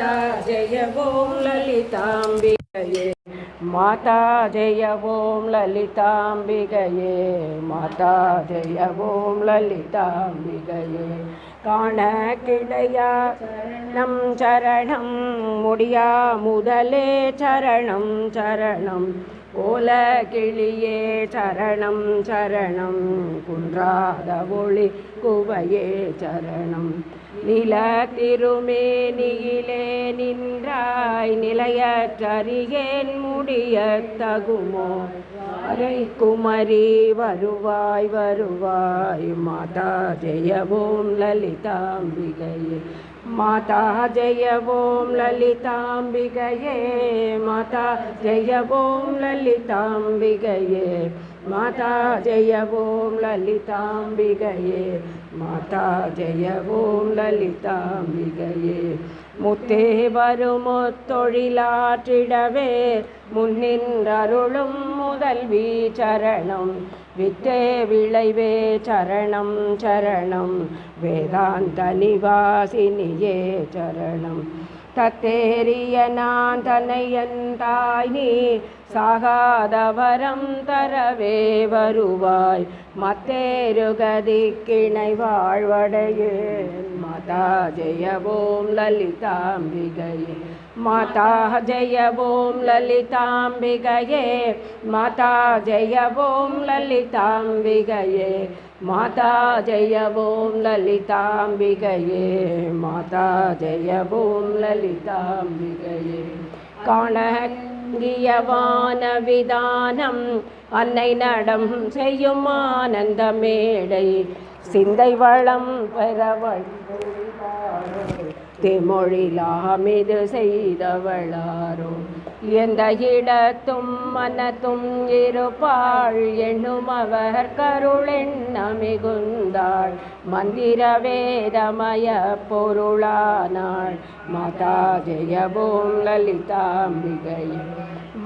மாதா ஜெய ஓம் லலிதாம்பிகையே. மாதா ஜெய ஓம் லலிதாம்பிகையே. மாதா ஜெய ஓம் லலிதாம்பிகையே. காண கிடையா சரணம் சரணம். முடியா முதலே சரணம் சரணம். கோல கிளியே சரணம் சரணம். குன்றாத ஒளி குவையே சரணம். நில திருமேனியிலே நின்றாய் நிலையற்றறியேன் முடிய தகுமோ அரை குமரி வருவாய் வருவாய். மாதா ஜெயவோம் லலிதாம்பிகையே மாதா ஜெய ஓம் லலிதாம்பிகையே மாதா ஜெய ஓம் லலிதாம்பிகையே மாதா ஜெய ஓம் லலிதாம்பிகையே மாதா ஜெய ஓம் லலிதாம்பிகையே முத்தே வருமோ தொழிலாற்றிடவே முன்னின்றருளும் முதல்வி சரணம். வித்தே விளைவே சரணம் சரணம். வேதாந்த நிவாசினியே சரணம். தத்தேரிய நான் தன்னையந்தாய் நீ சாகாதவரம் தரவே வருவாய். மத்தேருகதி கிணை வாழ்வடையே மதா ஜெயவோம் லலித். லலிதாம்பிகையே மாதா ஜெய ஓம் லலிதாம்பிகையே மாதா ஜெய ஓம் லலிதாம்பிகையே மாதா ஜெய ஓம் லலிதாம்பிகையே மாதா ஜெய ஓம் லலிதாம்பிகையே காணங்கியவான விதானம் அன்னை நடம் செய்யும் ஆனந்த மேடை। சிந்தை வளம் பெறவள் திமொழிலாமிது செய்தவளாரோ? எந்த இடத்தும் மனத்தும் இருப்பாள். எண்ணும் அவர் கருளெண்ண மிகுந்தாள். மந்திர வேதமய பொருளானாள். மாதா ஜெயபோம் லலிதாம்பிகையே.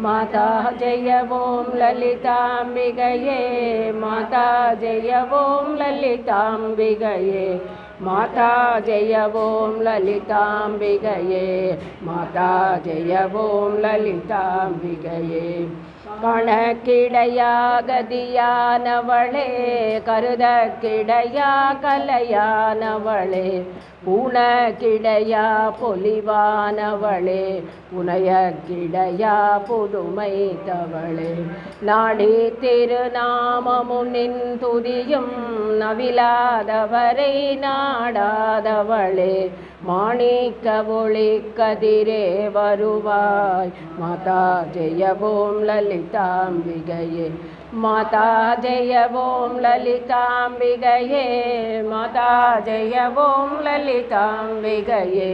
மாதா ஜெயவோம் லலிதாம்பிகையே. மாதா ஜெயவோம் லலிதாம்பிகையே. மாதா ஜெய ஓம் லலிதாம்பிகையே மாதா ஜெய ஓம் லலிதாம்பிகையே. கணக்கிடையாகதியானவளே கருத கிடையா கலையானவளே உனக்கிடையா பொலிவானவளே புனைய கிடையா புதுமை தவளே நாடி திருநாமமுனின் துதியும் நவிலாதவரை நான் நாடாதவளே மாணிக்க ஒளி கதிரே வருவாய். மாதா ஜெயவோம் லலிதாம்பிகையே மாதா ஜெயவோம் லலிதாம்பிகையே மாதா ஜெயவோம் லலிதாம்பிகையே.